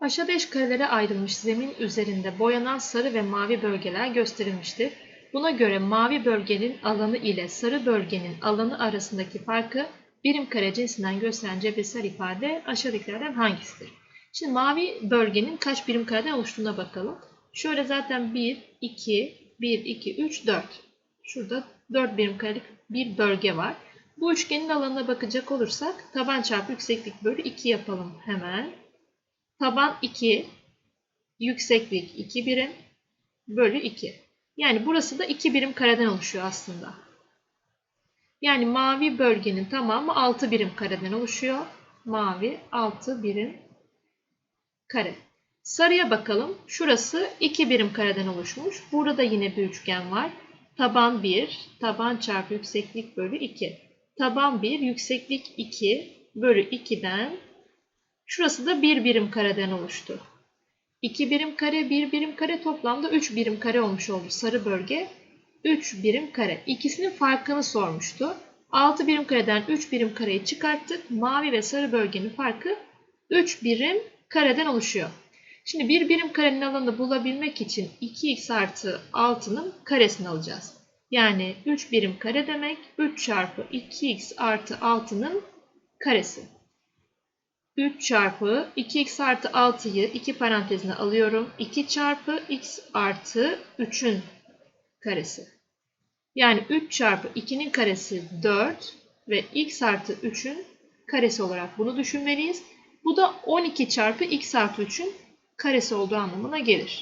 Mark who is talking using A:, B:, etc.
A: Aşağıda eş karelere ayrılmış zemin üzerinde boyanan sarı ve mavi bölgeler gösterilmiştir. Buna göre mavi bölgenin alanı ile sarı bölgenin alanı arasındaki farkı birim kare cinsinden gösteren cebirsel ifade aşağıdakilerden hangisidir? Şimdi mavi bölgenin kaç birim kareden oluştuğuna bakalım. Şöyle zaten 1, 2, 1, 2, 3, 4. Şurada 4 birim karelik bir bölge var. Bu üçgenin alanına bakacak olursak taban çarpı yükseklik bölü 2 yapalım hemen. Taban 2, yükseklik 2 birim bölü 2. Yani burası da 2 birim kareden oluşuyor aslında. Yani mavi bölgenin tamamı 6 birim kareden oluşuyor. Mavi 6 birim kare. Sarıya bakalım. Şurası 2 birim kareden oluşmuş. Burada da yine bir üçgen var. Taban 1, taban çarpı yükseklik bölü 2. Taban 1, yükseklik 2 bölü 2'den şurası da 1 birim kareden oluştu. 2 birim kare, 1 birim kare toplamda 3 birim kare olmuş oldu sarı bölge. 3 birim kare. İkisinin farkını sormuştu. 6 birim kareden 3 birim kareyi çıkarttık. Mavi ve sarı bölgenin farkı 3 birim kareden oluşuyor. Şimdi bir birim karenin alanını bulabilmek için 2x artı 6'nın karesini alacağız. Yani 3 birim kare demek 3 çarpı 2x artı 6'nın karesi. 3 çarpı 2x artı 6'yı 2 parantezine alıyorum. 2 çarpı x artı 3'ün karesi. Yani 3 çarpı 2'nin karesi 4 ve x artı 3'ün karesi olarak bunu düşünmeliyiz. Bu da 12 çarpı x artı 3'ün karesi olduğu anlamına gelir.